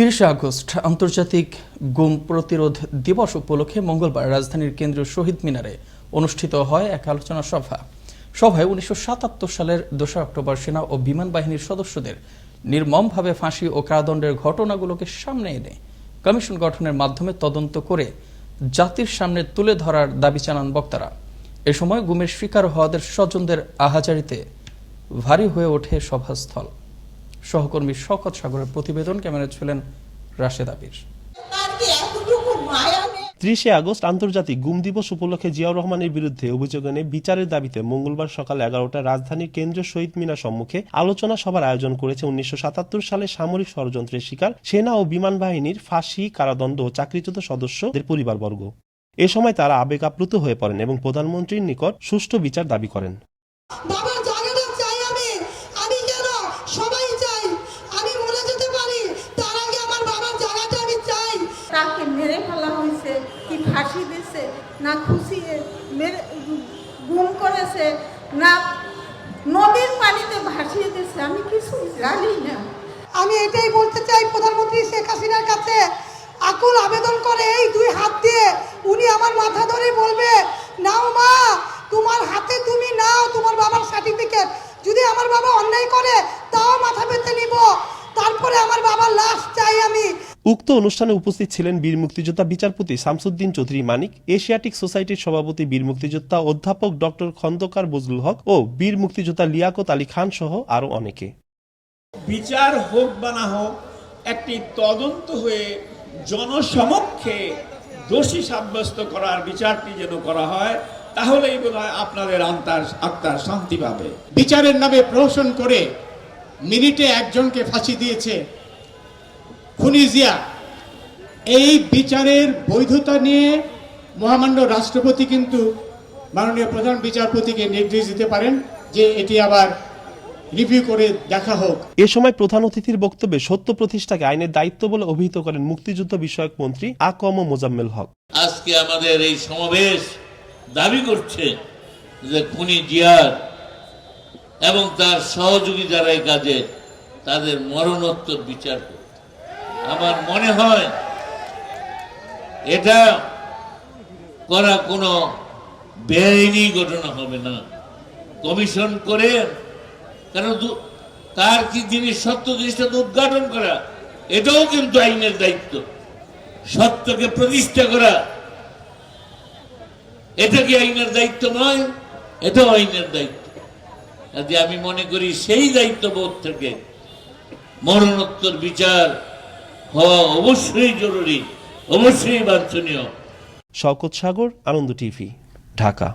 তিরিশে আগস্ট আন্তর্জাতিক গুম প্রতিরোধ দিবস উপলক্ষে মঙ্গলবার রাজধানীর কেন্দ্রীয় শহীদ মিনারে অনুষ্ঠিত হয় এক আলোচনা সভা। সভায় উনিশশো সাতাত্তর সালের দোসরা অক্টোবর সেনা ও বিমান বাহিনীর সদস্যদের নির্মমভাবে ফাঁসি ও কারাদণ্ডের ঘটনাগুলোকে সামনে এনে কমিশন গঠনের মাধ্যমে তদন্ত করে জাতির সামনে তুলে ধরার দাবি জানান বক্তারা। এ সময় গুমের শিকার হওয়াদের স্বজনদের আহাজারিতে ভারী হয়ে ওঠে সভাস্থল। সহকর্মী শকত সাগরের প্রতিবেদন, ক্যামেরা ছিলেন রাশেদ আবির। ত্রিশে আগস্ট আন্তর্জাতিক গুম দিবস উপলক্ষে জিয়াউর রহমানের বিরুদ্ধে অভিযোগ এনে বিচারের দাবিতে মঙ্গলবার সকাল এগারোটা রাজধানীর কেন্দ্রীয় শহীদ মিনার সম্মুখে আলোচনা সভার আয়োজন করেছে উনিশশো সাতাত্তর সালে সামরিক ষড়যন্ত্রের শিকার, সেনা ও বিমান বাহিনীর ফাঁসি, কারাদণ্ড ও চাকরিচ্যুত সদস্যদের পরিবারবর্গ। এ সময় তারা আবেগ আপ্লুত হয়ে পড়েন এবং প্রধানমন্ত্রীর নিকট সুষ্ঠু বিচার দাবি করেন। তাকে মেরে ফেলা হয়েছে, কি ফাঁসি দিছে না খুশিয়ে মেরে, গুম করেছে, না নদীর পানিতে ভাসিয়ে দিয়েছে, আমি কিছু জানি না। আমি এটাই বলতে চাই প্রধানমন্ত্রী শেখ হাসিনার কাছে, আকুল আবেদন করে এই উক্ত অনুষ্ঠানে উপস্থিত ছিলেন বীর মুক্তিযোদ্ধা বিচারপতি শামসুদ্দিন চৌধুরী মানিক, এশিয়াটিক সোসাইটির সভাপতি বীর মুক্তিযোদ্ধা অধ্যাপক ডক্টর খন্দকার বজলুল হক ও বীর মুক্তিযোদ্ধা লিয়াকত আলী খান সহ আরও অনেকে। বিচার হোক বা না হোক, একটি তদন্ত হয়ে জনসমক্ষে দোষী সাব্যস্ত করার বিচারটি যেন করা হয়, তাহলেই বোধ হয় আপনাদের আত্মার আত্মার শান্তি পাবে। বিচারের নামে প্রহসন করে মিনিটে একজনকে ফাঁসি দিয়েছে জিয়া এই বিচারের বৈধতা নিয়ে মহামান্য রাষ্ট্রপতি কিন্তু মাননীয় প্রধান বিচারপতিকে নির্দেশ দিতে পারেন যে এটি আবার রিভিউ করে দেখা হোক। এ সময় প্রধান অতিথির বক্তব্যে সত্য প্রতিষ্ঠাকে আইনের দায়িত্ব বলে অভিহিত করেন মুক্তিযুদ্ধ বিষয়ক মন্ত্রী আকম মোজাম্মেল হক। আজকে আমাদের এই সমাবেশ দাবি করছে যে খুনি জিয়ার এবং তার সহযোগী যারা এই কাজে তাদের মরণোত্তর বিচার করতে আমার মনে হয় এটা করা কোনো বেআইনি ঘটনা হবে না। কমিশন করে, কারণ তার কি জিনিস সত্য জিনিসটা উদ্ঘাটন করা, এটাও কিন্তু আইনের দায়িত্ব। সত্যকে প্রতিষ্ঠা করা, এটা কি আইনের দায়িত্ব নয়? এটাও আইনের দায়িত্ব। আমি মনে করি সেই দায়িত্ববোধ থেকে মরণোত্তর বিচার হওয়া অবশ্যই জরুরি অবশ্যই বাঞ্ছনীয়। শওকত সাগর আনন্দ টিভি ঢাকা।